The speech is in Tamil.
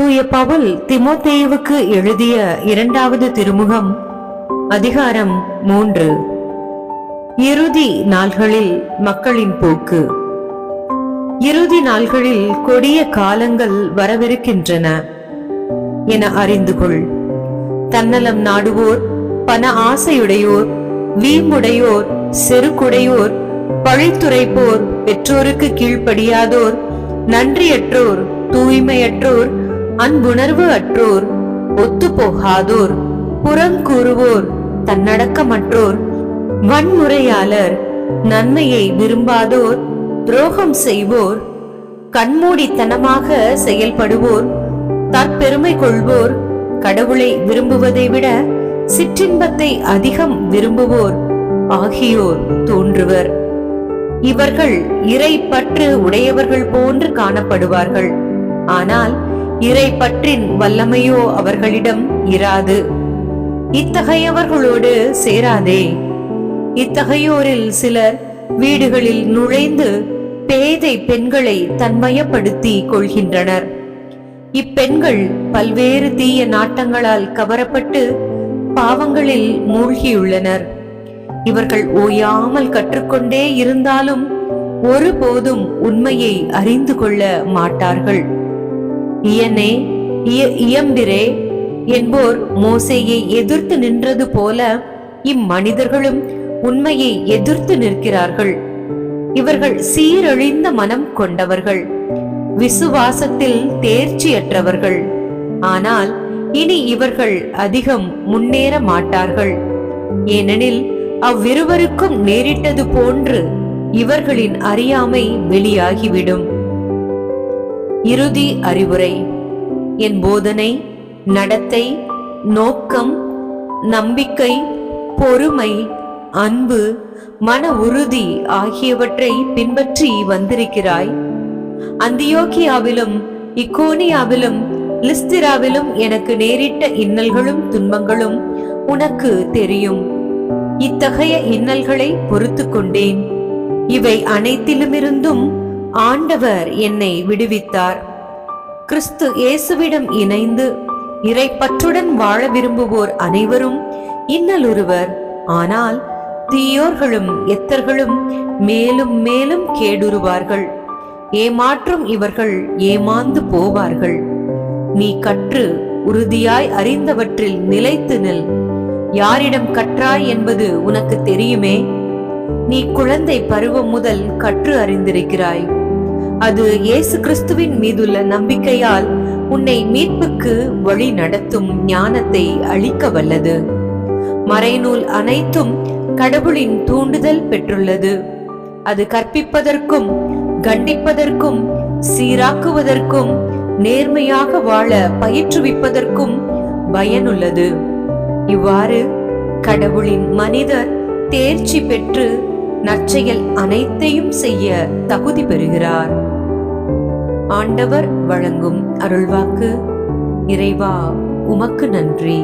தூய பவுல் திமோத்தேவுக்கு எழுதிய இரண்டாவது திருமுகம் அதிகாரம் மூன்று. இறுதி நாள்களில் மக்களின் போக்கு. இறுதி நாள்களில் கொடிய காலங்கள் வரவிருக்கின்றன. என அறிந்து கொள். தன்னலம் நாடுவோர் பண ஆசையுடையோர் வீம்புடையோர் செருக்குடையோர் பழித்துரைப்போர் பெற்றோருக்கு கீழ்ப்படியாதோர் நன்றியற்றோர் தூய்மையற்றோர் அன்புணர்வு அற்றோர் ஒத்துப்போகாதோர் புறங்கூறுவோர் தன்னடக்கமற்றோர் வன்முறையாளர் நன்மையை விரும்பாதோர் துரோகம் செய்வோர் கண்மூடித்தனமாக செயல்படுவோர் தற்பெருமை கொள்வோர் கடவுளை விரும்புவதை விட சிற்றின்பத்தை அதிகம் விரும்புவோர் ஆகியோர் தோன்றுவர். இவர்கள் இறை பற்று உடையவர்கள் போன்று காணப்படுவார்கள். ஆனால் இறை பற்றின் வல்லமையோ அவர்களிடம் இராது. இத்தகையவர்களோடு சேராதே. இத்தகையோரில் சிலர் வீடுகளில் நுழைந்து பேதை பெண்களை தன்மயப்படுத்தி கொள்கின்றனர். இப்பெண்கள் பல்வேறு தீய நாட்டங்களால் கவரப்பட்டு பாவங்களில் மூழ்கியுள்ளனர். இவர்கள் ஓயாமல் கற்றுக்கொண்டே இருந்தாலும் ஒருபோதும் உண்மையை அறிந்து கொள்ள மாட்டார்கள். இயனே இய- இயம்பிரே என்போர் மோசேயை எதிர்த்து நின்றது போல இம்மனிதர்களும் உண்மையை எதிர்த்து நிற்கிறார்கள். இவர்கள் சீரழிந்த மனம் கொண்டவர்கள் விசுவாசத்தில் தேர்ச்சியற்றவர்கள். ஆனால் இனி இவர்கள் அதிகம் முன்னேற மாட்டார்கள். ஏனெனில் அவ்விருவருக்கும் நேரிட்டது போன்று இவர்களின் அறியாமை வெளியாகிவிடும். இறுதி அறிவுரை. என் போதனை நடத்தை நோக்கம் நம்பிக்கை பொறுமை அன்பு மன உறுதி ஆகியவற்றை பின்பற்றி வந்திருக்கிறாய். அந்தியோக்கியாவிலும் இக்கோனியாவிலும் லிஸ்திராவிலும் எனக்கு நேரிட்ட இன்னல்களும் துன்பங்களும் உனக்கு தெரியும். இத்தகைய இன்னல்களை பொறுத்து கொண்டேன். இவை அனைத்திலுமிருந்தும் ஆண்டவர் என்னை விடுவித்தார். கிறிஸ்து இயேசுவிடம் இணைந்து இறைப்பற்றுடன் வாழ விரும்புவோர் அனைவரும் இன்னலொருவர் ஆனால் தீயோர்களும் எத்தர்களும் மேலும் மேலும் கேடுருவார்கள். ஏமாற்றும் இவர்கள் ஏமாந்து போவார்கள். நீ கற்று உறுதியாய் அறிந்தவற்றில் நிலைத்து நில். யாரிடம் கற்றாய் என்பது உனக்கு தெரியுமே? நீ குழந்தை பருவம் முதல் கற்று அறிந்திருக்கிறாய். அது இயேசு கிறிஸ்துவின் மீதுள்ள நம்பிக்கையால் உன்னை மீட்புக்கு வழி நடத்தும் ஞானத்தை அளிக்க வல்லது. மறைநூல் அனைத்தும் கடவுளின் தூண்டுதல் பெற்றுள்ளது. அது கற்பிப்பதற்கும் கண்டிப்பதற்கும் சீராக்குவதற்கும் நேர்மையாக வாழ பயிற்றுவிப்பதற்கும் பயனுள்ளது. இவ்வாறு கடவுளின் மனிதர் தேர்ச்சி பெற்று நற்செயல் அனைத்தையும் செய்ய தகுதி பெறுகிறார். ஆண்டவர் வழங்கும் அருள்வாக்கு இறைவா உமக்கு நன்றி.